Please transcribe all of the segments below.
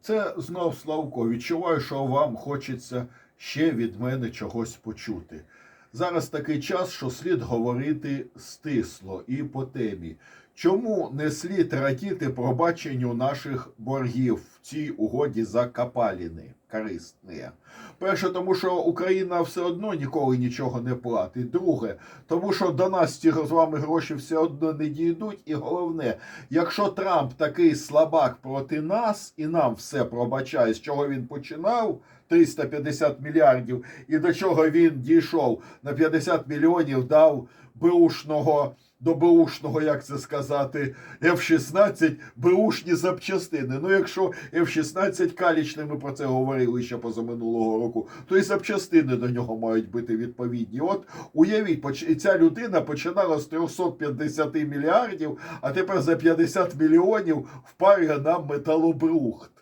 Це знов Славко. Відчуваю, що вам хочеться ще від мене чогось почути. Зараз такий час, що слід говорити стисло і по темі. Чому не слід радіти пробаченню наших боргів в цій угоді за капаліни корисні? Перше, тому що Україна все одно ніколи нічого не платить. Друге, тому що до нас ці з вами гроші все одно не дійдуть. І головне, якщо Трамп такий слабак проти нас і нам все пробачає, з чого він починав 350 мільярдів, і до чого він дійшов на 50 мільйонів дав беушного. До беушного, як це сказати, F-16 беушні запчастини. Ну, якщо F-16 калічний, ми про це говорили ще позаминулого року, то і запчастини до нього мають бути відповідні. От уявіть, ця людина починала з 350 мільярдів, а тепер за 50 мільйонів впарює нам металобрухт.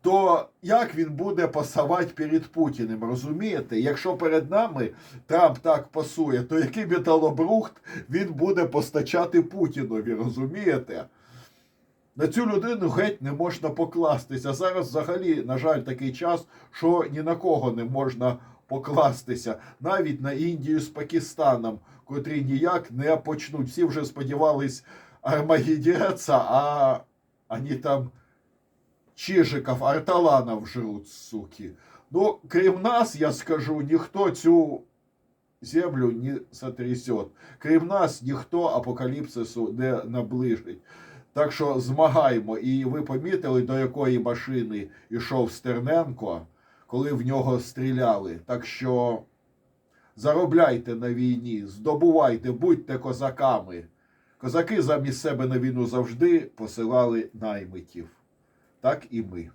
То як він буде пасувати перед Путіним, розумієте? Якщо перед нами Трамп так пасує, то який металобрухт він буде постачати Путінові, розумієте? На цю людину геть не можна покластися. Зараз взагалі, на жаль, такий час, що ні на кого не можна покластися, навіть на Індію з Пакистаном, котрі ніяк не почнуть. Всі вже сподівались армагеддеться, а вони там Чижиков, Арталанов жрут, суки. Ну, крім нас, я скажу, ніхто цю землю не сотрясет. Крім нас, ніхто апокаліпсису не наближить. Так що змагаємо. І ви помітили, до якої машини йшов Стерненко, коли в нього стріляли. Так що заробляйте на війні, здобувайте, будьте козаками. Козаки замість себе на війну завжди посилали наймитів. Так і ми.